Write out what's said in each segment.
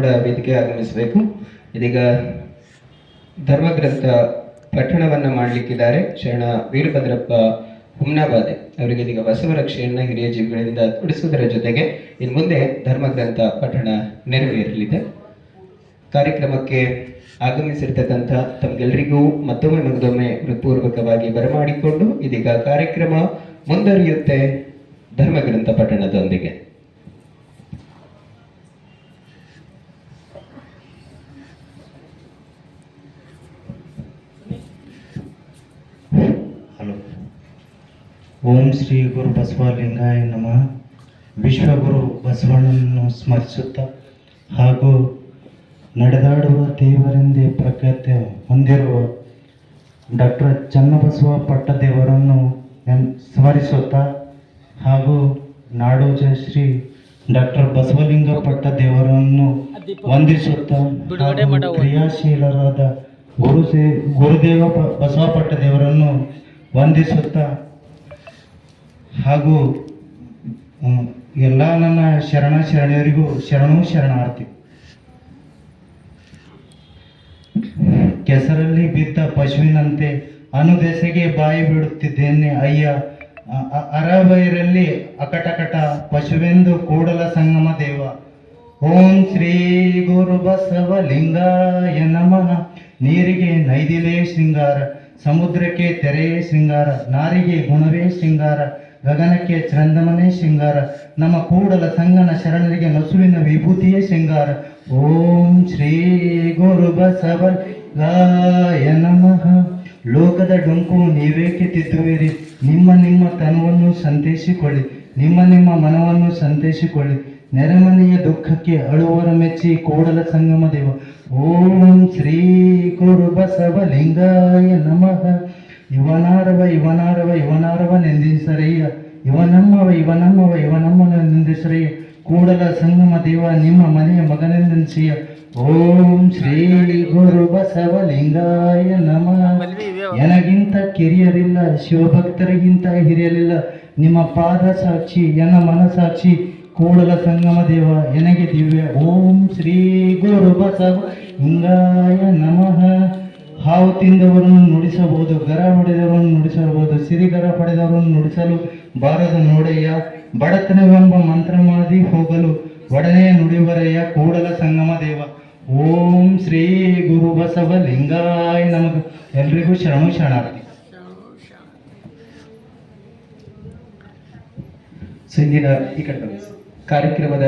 ಕೂಡ ವೇದಿಕೆ ಆಗಮಿಸಬೇಕು. ಇದೀಗ ಧರ್ಮಗ್ರಂಥ ಪಠಣವನ್ನ ಮಾಡಲಿಕ್ಕಿದ್ದಾರೆ ಶರಣ ವೀರಭದ್ರಪ್ಪ ಹುಮ್ನಾಬಾದೆ. ಅವರಿಗೆ ಇದೀಗ ಬಸವರಕ್ಷೆಯನ್ನು ಹಿರಿಯ ಜೀವಿಗಳಿಂದ ತೊಡಿಸುವುದರ ಜೊತೆಗೆ ಇನ್ನು ಮುಂದೆ ಧರ್ಮಗ್ರಂಥ ಪಠಣ ನೆರವೇರಲಿದೆ. ಕಾರ್ಯಕ್ರಮಕ್ಕೆ ಆಗಮಿಸಿರ್ತಕ್ಕಂಥ ತಮಗೆಲ್ಲರಿಗೂ ಮತ್ತೊಮ್ಮೆ ಮಗದೊಮ್ಮೆ ಹೃತ್ಪೂರ್ವಕವಾಗಿ ಬರಮಾಡಿಕೊಂಡು ಇದೀಗ ಕಾರ್ಯಕ್ರಮ ಮುಂದುವರಿಯುತ್ತೆ ಧರ್ಮಗ್ರಂಥ ಪಠಣದೊಂದಿಗೆ. ಓಂ ಶ್ರೀ ಗುರು ಬಸವಲಿಂಗಾಯ ನಮಃ. ವಿಶ್ವಗುರು ಬಸವಣ್ಣನನ್ನು ಸ್ಮರಿಸುತ್ತಾ ಹಾಗೂ ನಡೆದಾಡುವ ದೇವರೆಂದೇ ಪ್ರಖ್ಯಾತಿ ಹೊಂದಿರುವ ಡಾಕ್ಟರ್ ಚನ್ನಬಸವ ಪಟ್ಟದೇವರನ್ನು ಸ್ಮರಿಸುತ್ತ ಹಾಗೂ ನಾಡೋಜ ಶ್ರೀ ಡಾಕ್ಟರ್ ಬಸವಲಿಂಗ ಪಟ್ಟದೇವರನ್ನು ವಂದಿಸುತ್ತಾ ಕ್ರಿಯಾಶೀಲರಾದ ಗುರು ಗುರುದೇವ ಬಸವ ಪಟ್ಟದೇವರನ್ನು ವಂದಿಸುತ್ತಾ ಹಾಗೂ ಎಲ್ಲ ನನ್ನ ಶರಣ ಶರಣೆಯರಿಗೂ ಶರಣು ಶರಣಾರ್ಥಿ. ಕೆಸರಲ್ಲಿ ಬಿದ್ದ ಪಶುವಿನಂತೆ ಅನುದೆಸೆಗೆ ಬಾಯಿ ಬಿಡುತ್ತಿದ್ದೇನೆ, ಅಯ್ಯ. ಅರಬೈರಲ್ಲಿ ಅಕಟಕಟ ಪಶುವೆಂದು ಕೂಡಲ ಸಂಗಮ ದೇವ. ಓಂ ಶ್ರೀ ಗುರು ಬಸವಲಿಂಗಾಯ ನಮಃ. ನೀರಿಗೆ ನೈದಿಲೇ ಶೃಂಗಾರ, ಸಮುದ್ರಕ್ಕೆ ತೆರೆಯೇ ಶೃಂಗಾರ, ನಾರಿಗೆ ಗುಣವೇ ಶೃಂಗಾರ. ಗಗನಕ್ಕೆ ಚಂದಮನೇ ಶೃಂಗಾರ. ನಮ್ಮ ಕೂಡಲ ಸಂಗನ ಶರಣರಿಗೆ ನಸುವಿನ ವಿಭೂತಿಯೇ ಶೃಂಗಾರ. ಓಂ ಶ್ರೀ ಗುರು ಗಾಯ ನಮಃ. ಲೋಕದ ಡೊಂಕು ನೀವೇಕೆ ತಿದ್ದುವಿರಿ ನಿಮ್ಮ ನಿಮ್ಮ ತನವನ್ನು ಸಂತೈಸಿಕೊಳ್ಳಿ ನಿಮ್ಮ ನಿಮ್ಮ ಮನವನ್ನು ಸಂತೈಸಿಕೊಳ್ಳಿ ನೆರೆಮನೆಯ ದುಃಖಕ್ಕೆ ಅಳುವರ ಮೆಚ್ಚಿ ಕೂಡಲ ಸಂಗಮ ದೇವ. ಓಂ ಶ್ರೀ ಗುರು ಬಸವಲಿಂಗಾಯ ನಮಃ. ಇವನಾರವ ಇವನಾರವ ಇವನಾರವ ನೆಂದಿಸರಯ್ಯ. ಇವನಮ್ಮವ ಇವನಮ್ಮವ, ಇವನಮ್ಮನ ನಿಂದಿಸರಯ್ಯ. ಕೂಡಲ ಸಂಗಮ ದೇವ, ನಿಮ್ಮ ಮನೆಯ ಮಗನೆಂದೆನ್ಸಿಯ ಓಂ ಶ್ರೀ ಗುರು ಬಸವಲಿಂಗಾಯ ನಮಃ. ಎನಗಿಂತ ಕಿರಿಯರಿಲ್ಲ, ಶಿವಭಕ್ತರಿಗಿಂತ ಹಿರಿಯರಿಲ್ಲ. ನಿಮ್ಮ ಪಾದ ಸಾಕ್ಷಿ ಎನ್ನ ಮನಸಾಕ್ಷಿ, ಕೂಡಲ ಸಂಗಮ ದೇವ, ಎನಗೆ ದಿವ್ಯ. ಓಂ ಶ್ರೀ ಗುರು ಬಸವ ಲಿಂಗಾಯ ನಮಃ. ಹಾವು ತಿಂದವರನ್ನು ನುಡಿಸಬಹುದು, ಗರ ಹೊಡೆದವರನ್ನು ನುಡಿಸಬಹುದು, ಸಿರಿಗರ ಪಡೆದವರನ್ನು ನುಡಿಸಲು ಬಾರದ ನೋಡೆಯ ಬಡತನವೆಂಬ ಮಂತ್ರ ಮಾಡಿ ಹೋಗಲು ಒಡನೆಯ ನುಡಿವರಯ್ಯ ಕೂಡಲ ಸಂಗಮ ದೇವ. ಓಂ ಶ್ರೀ ಗುರು ಬಸವ ಲಿಂಗಾಯ ನಮಗ ಎಲ್ರಿಗೂ ಶರಣು ಶರಣಾರ್ಥಿ. ಸಿಂಧಿನ ಈ ಕಾರ್ಯಕ್ರಮದ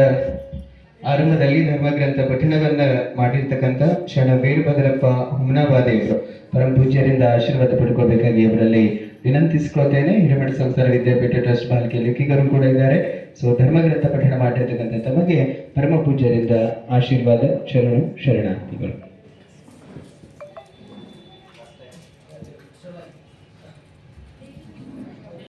ಆರಂಭದಲ್ಲಿ ಧರ್ಮಗ್ರಂಥ ಪಠಣವನ್ನ ಮಾಡಿರ್ತಕ್ಕಂಥ ಶರಣ ವೀರಭದ್ರಪ್ಪ ಹುಮ್ನಾಬಾದಿಯವರು ಪರಮ ಪೂಜ್ಯರಿಂದ ಆಶೀರ್ವಾದ ಪಡ್ಕೋಬೇಕಾಗಿ ಅವರಲ್ಲಿ ವಿನಂತಿಸ್ಕೊಳ್ತೇನೆ. ಹಿರೇಮಠ ಸಂಸಾರ ವಿದ್ಯಾಪೀಠ ಟ್ರಸ್ಟ್ ಬಾಲಿಕೆ ಲೇಖಿಗರು ಕೂಡ ಇದ್ದಾರೆ. ಸೊ ಧರ್ಮಗ್ರಂಥ ಪಠಣ ಮಾಡಿರ್ತಕ್ಕಂಥ ತಮಗೆ ಪರಮ ಪೂಜ್ಯರಿಂದ ಆಶೀರ್ವಾದ, ಶರಣು, ಶರಣಾರ್ಥಿಗಳು.